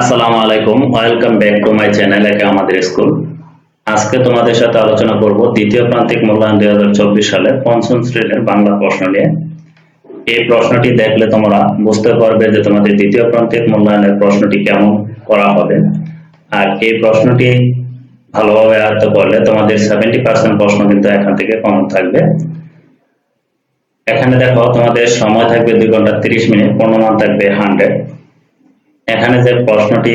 আসসালামু আলাইকুম। Welcome back to my channel একে আমাদের স্কুল। আজকে তোমাদের সাথে আলোচনা করব দ্বিতীয় প্রান্তিক মূল্যায়ন দুই হাজার চব্বিশ সালে পঞ্চম শ্রেণির বাংলা প্রশ্ন নিয়ে। এই প্রশ্নটি দেখলে তোমরা বুঝতে পারবে যে তোমাদের দ্বিতীয় প্রান্তিক মূল্যায়নের প্রশ্নটি কেমন করা হবে। আর এই প্রশ্নটি ভালোভাবে আয়ত্ত করলে তোমাদের সেভেন্টি পার্সেন্ট প্রশ্ন কিন্তু এখান থেকে কমন থাকবে। এখানে দেখো, তোমাদের সময় থাকবে দুই ঘণ্টা তিরিশ মিনিট, পূর্ণমান থাকবে হান্ড্রেড এখানে যে প্রশ্নটি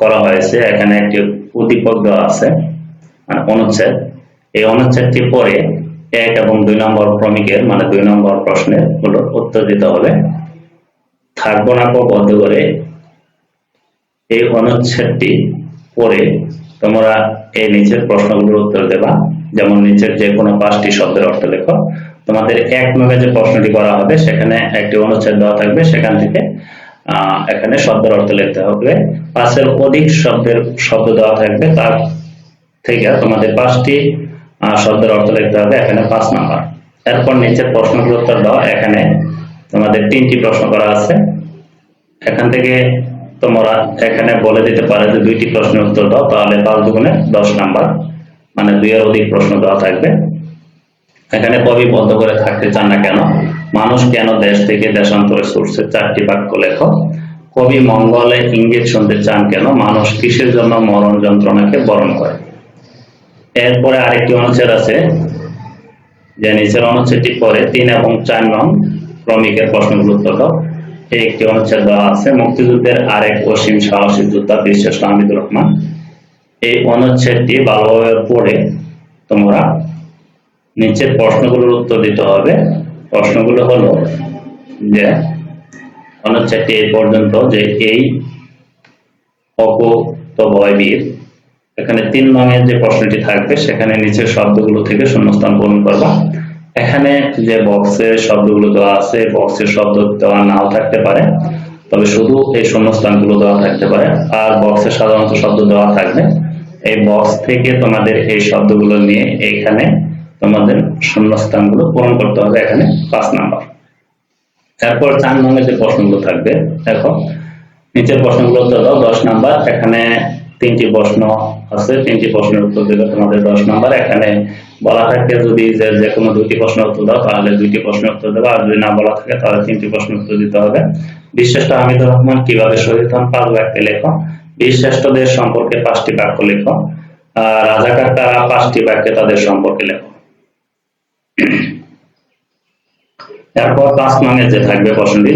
করা হয়েছে, এখানে একটি উদ্দীপক দেওয়া আছে অনুচ্ছেদ। এই অনুচ্ছেদটি পরে এক এবং দুই নম্বর ক্রমিকের মানে দুই নম্বর প্রশ্নের উত্তর দিতে থাকব না করে। এই অনুচ্ছেদটি তোমরা এই নিচের প্রশ্নগুলোর উত্তর দেবা। যেমন নিচের যে কোনো পাঁচটি শব্দের অর্থ লেখো। তোমাদের এক নঙ্গে যে প্রশ্নটি করা হবে, সেখানে একটি অনুচ্ছেদ দেওয়া থাকবে, সেখান থেকে এখানে শব্দের অর্থ লিখতে হবে। পাঁচের অধিক শব্দের শব্দ দেওয়া থাকবে, তার থেকে তোমাদের পাঁচটি শব্দের অর্থ লিখতে হবে, এখানে পাঁচ নাম্বার। এরপর নিচের প্রশ্নগুলোর উত্তর দাও, এখানে তোমাদের তিনটি প্রশ্ন করা আছে। এখান থেকে তোমরা এখানে বলে দিতে পারে যে দুইটি প্রশ্নের উত্তর দাও, তাহলে পাঁচ দুগুণে দশ নাম্বার মানে দুইয়ের অধিক প্রশ্ন দেওয়া থাকবে। এখানে কবি বন্ধ করে থাকতে চান না কেন? মানুষ কেন দেশ থেকে দেশান্তরে ছুটছে চারটি বাক্য লেখো? কবি মঙ্গলে ইঙ্গিত শুনতে চান কেন? মানুষ কিসের জন্য মরণ যন্ত্রণাকে বরণ করে? এরপরে আরেকটি অনুচ্ছেদ আছে, যে নিচের অনুচ্ছেদটি পরে তিন এবং চার নং ক্রমিকের প্রশ্নগুলো উত্তর এই একটি অনুচ্ছেদ দেওয়া আছে, মুক্তিযুদ্ধের আরেক অসীম সাহসী যোদ্ধা বিশ্বেষ হামিদুর রহমান। এই অনুচ্ছেদটি ভালোভাবে পড়ে তোমরা নিচের প্রশ্নগুলোর উত্তর দিতে হবে। প্রশ্নগুলো হলো যে অনুচ্ছেদটি এই পর্যন্ত যে এই অকুত ভয়বীর এখানে তিন রঙের যে প্রশ্নটি থাকবে, সেখানে নিচের শব্দগুলো থেকে শূন্যস্থান পূরণ করবা। এখানে যে বক্সের শব্দগুলো দেওয়া আছে বক্সের শব্দ দেওয়া নাও থাকতে পারে, তবে শুধু এই শূন্যস্থানগুলো দেওয়া থাকতে পারে। আর বক্সে সাধারণত শব্দ দেওয়া থাকবে। এই বক্স থেকে তোমাদের এই শব্দগুলো নিয়ে এখানে তোমাদের শূন্যস্থানগুলো পূরণ করতে হবে এখানে পাঁচ নাম্বার। তারপর চার নম্বরের যে প্রশ্নগুলো থাকবে, দেখো, নিচের প্রশ্নগুলো উত্তর দাও, দশ নাম্বার, এখানে তিনটি প্রশ্ন আছে, তিনটি প্রশ্নের উত্তর দিলে তোমাদের দশ নাম্বার। এখানে বলা থাকে যদি যে যে কোনো দুইটি প্রশ্নের উত্তর দাও, তাহলে দুইটি প্রশ্নের উত্তর দেবো, আর যদি না বলা থাকে, তাহলে তিনটি প্রশ্নের উত্তর দিতে হবে। বিশ্রেষ্ঠ হামিদুর রহমান কীভাবে শহীদ হন পাঁচ বাক্যে লেখো। বীরশ্রেষ্ঠদের সম্পর্কে পাঁচটি বাক্য লেখো। আর রাজাকার তারা পাঁচটি বাক্যে তাদের সম্পর্কে লেখো। এরপর পাঁচ নঙে যে থাকবে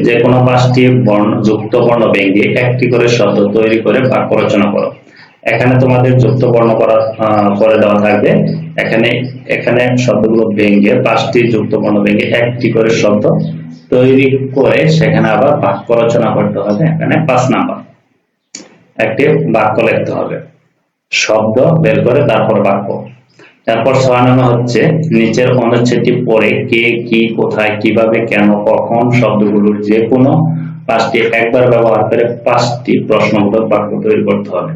যে কোনো পাঁচটি বর্ণ, যুক্ত বর্ণ ভেঙে একটি করে শব্দ তৈরি করে বাক্য রচনা করো। এখানে তোমাদের যুক্ত বর্ণ করা করে দেওয়া থাকবে। এখানে এখানে শব্দগুলো পাঁচটি যুক্ত বর্ণ একটি করে শব্দ তৈরি করে সেখানে আবার বাক্য রচনা করতে হবে। এখানে পাঁচ নাম্বার একটি বাক্য লিখতে হবে। শব্দ বের করে তারপর বাক্য। তারপর নম্বর হচ্ছে, নিচের অনুচ্ছেদটি পরে কে, কি, কোথায়, কীভাবে, কেন, কখন শব্দগুলোর যে কোনো পাঁচটি, একবার ব্যবহার করে পাঁচটি প্রশ্নবোধক বাক্য তৈরি করতে হবে।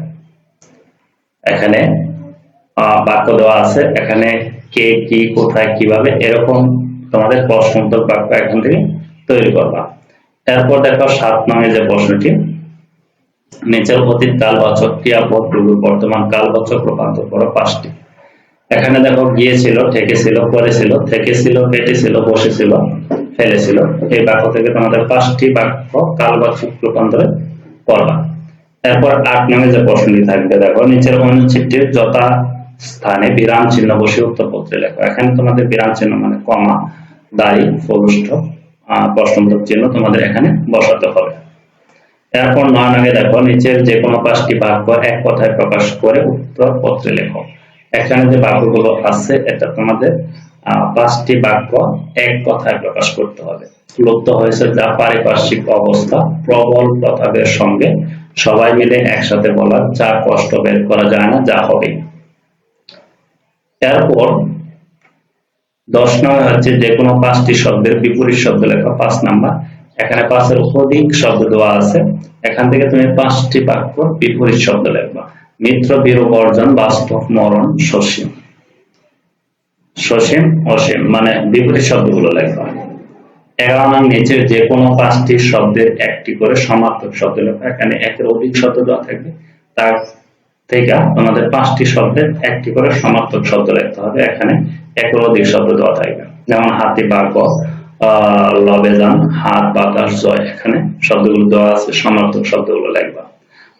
এখানে বাক্য দেওয়া আছে, এখানে কে, কি, কোথায়, কীভাবে, এরকম তোমাদের প্রশ্নোত্তর বাক্য এখান থেকে তৈরি করবা। এরপর দেখো সাত নামে যে প্রশ্নটি, নিচের অতীত, কালবাচক, ক্রিয়াপদ বর্তমান, কালবাচক, রূপান্তর করো পাঁচটি। এখানে দেখো গিয়েছিল ঠেকেছিল করেছিল থেকেছিল কেটেছিল বসেছিল ফেলেছিল এই বাক্য থেকে তোমাদের পাঁচটি বাক্য কালবাচক রূপান্তরে করবা এরপর আট নামে যে প্রশ্নটি থাকবে, দেখো, নিচের অনুচ্ছেদটির যথা স্থানে বিরাম চিহ্ন বসে উত্তরপত্রে লেখো। এখানে তোমাদের বিরাম চিহ্ন মানে কমা, দাড়ি, প্রবিষ্ট প্রশ্নবোধক চিহ্ন তোমাদের এখানে বসাতে হবে। এরপর নয় নামে দেখো, নিচের যে কোনো পাঁচটি বাক্য এক কথায় প্রকাশ করে উত্তর পত্রে লেখো। এখানে যে বাক্যগুলো আছে, এটা তোমাদের পাঁচটি বাক্য এক কথায় প্রকাশ করতে হবে। লুপ্ত হয়েছে যা পারিপার্শ্বিক অবস্থা, প্রবল প্রতাপের সঙ্গে সবাই মিলে একসাথে বলা যা কষ্ট বের করা যায় না, যা হবে এরপর দশ নম্বর হচ্ছে যে কোনো পাঁচটি শব্দের বিপরীত শব্দ লেখা, পাঁচ নাম্বার। এখানে পাঁচের অধিক শব্দ দেওয়া আছে। এখান থেকে তুমি পাঁচটি বাক্য বিপরীত শব্দ লিখবা। মিত্র বিরূপ অর্জন, বাস্তব মরণ, সসীম। সসীম, অসীম মানে বিপরীত শব্দগুলো লেখবা এগারো নং নিচে যে কোনো পাঁচটি শব্দের একটি করে সমার্থক শব্দ লেখা। এখানে একের অধিক শব্দ দেওয়া থাকবে। তার থেকে তোমাদের পাঁচটি শব্দের একটি করে সমার্থক শব্দ লিখতে হবে। এখানে একের অধিক শব্দ দেওয়া থাকবে। যেমন হাতি, বাঘ, আহ লবেজান হাত, বাতাস, জয়। এখানে শব্দগুলো দেওয়া আছে সমার্থক শব্দগুলো লিখবা।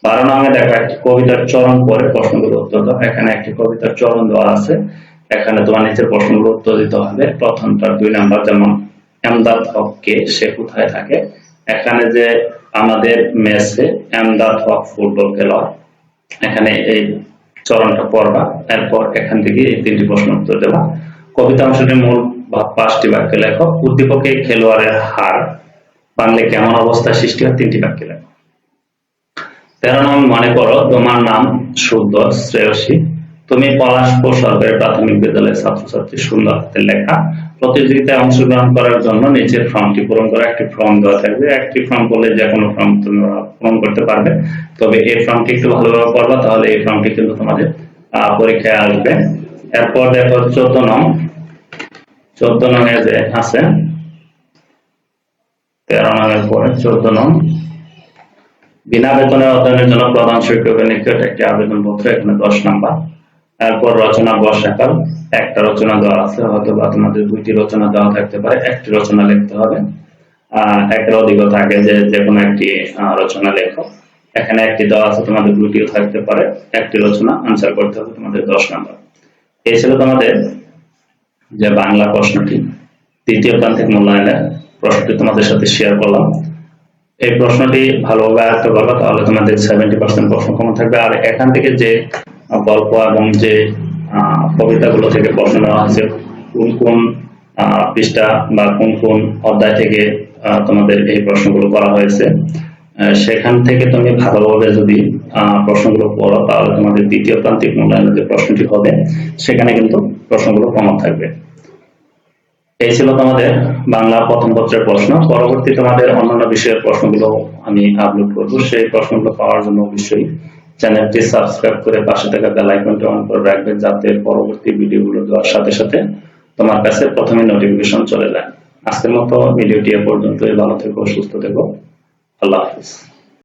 বারো নামে দেখো একটি কবিতার চরণ পরে প্রশ্নগুলো উত্তর দাও। এখানে একটি কবিতার চরণ দেওয়া আছে। এখানে তোমার নিচের প্রশ্নগুলো উত্তর দিতে হবে। প্রথমটা দুই নাম্বার, যেমন এমদাদ হক কে? সে কোথায় থাকে? এখানে যে আমাদের মেসে এমদাদ হক ফুটবল খেলোয়াড়। এখানে এই চরণটা পড়বা। এরপর এখান থেকে এই তিনটি প্রশ্ন উত্তর দেবা। কবিতা অংশটির মূল বা পাঁচটি বাক্য লেখো। উদ্দীপকে খেলোয়াড়ের হার বাংলে কেমন অবস্থা সৃষ্টি হয়? তিনটি বাক্য লেখো। তেরো নং মনে করো তোমার নাম শুদ্ধ, শ্রেয়সী। তুমি পলাশপুর সরকারি প্রাথমিক বিদ্যালয়ের ছাত্রছাত্রী সুন্দর হাতের লেখা। প্রতিযোগিতায় অংশগ্রহণ করার জন্য নিচের ফর্মটি পূরণ করা। একটি ফর্ম দেওয়া থাকবে। একটি ফর্ম করলে যে কোনো ফর্ম তুমি পূরণ করতে পারবে। তবে এই ফর্মটি একটু ভালোভাবে পড়বা, তাহলে এই ফর্মটি কিন্তু তোমাদের পরীক্ষায় আসবে। এরপর দেখো চোদ্দ নং। চোদ্দ নং এ যে আছে, তেরো নং এর পরে চোদ্দ নং। বিনা বেতনে অধ্যয়নের জন্য প্রধান শিক্ষকের নিকট একটি আবেদন পত্র এখানে দশ নাম্বার। এরপর রচনা বর্ষাকাল একটা রচনা দেওয়া আছে হয়তো বা তোমাদের দুইটি রচনা দেওয়া থাকতে পারে, একটি রচনা লিখতে হবে। একের অধিকও থাকে যে যে কোনো একটি রচনা লেখো। এখানে একটি দেওয়া আছে, তোমাদের দুইটিও থাকতে পারে। একটি রচনা আনসার করতে হবে তোমাদের দশ নাম্বার। এই ছিল তোমাদের যে বাংলা প্রশ্নটি। তৃতীয় প্রান্তিক মূল্যায়নের প্রশ্নটি তোমাদের সাথে শেয়ার করলাম। এই প্রশ্নটি ভালোভাবে আয়ত্ত করবে, তাহলে তোমাদের সেভেন্টি পার্সেন্ট প্রশ্ন কমন থাকবে। আর এখান থেকে যে গল্প এবং যে কবিতাগুলো থেকে প্রশ্ন নেওয়া হয়েছে কোন কোন পৃষ্ঠা বা কোন কোন অধ্যায় থেকে তোমাদের এই প্রশ্নগুলো করা হয়েছে সেখান থেকে তুমি ভালোভাবে যদি প্রশ্নগুলো পড়ো, তাহলে তোমাদের দ্বিতীয় প্রান্তিক মূল্যায়নের যে প্রশ্নটি হবে, সেখানে কিন্তু প্রশ্নগুলো কমন থাকবে। এই ছিল তোমাদের বাংলা প্রথম পত্রের প্রশ্ন। পরবর্তী তোমাদের অন্যান্য বিষয়ের প্রশ্নগুলো আমি আপলোড করব। সেই প্রশ্নগুলো পাওয়ার জন্য অবশ্যই চ্যানেলটি সাবস্ক্রাইব করে পাশে থাকা বেল আইকনটি অন করে রাখবেন যাতে পরবর্তী ভিডিওগুলো দেওয়ার সাথে সাথে তোমার কাছে প্রথমে নোটিফিকেশন চলে যায়। আজকের মতো ভিডিওটি এ পর্যন্তই। ভালো থেকো, সুস্থ থেকো। আল্লাহ হাফিজ।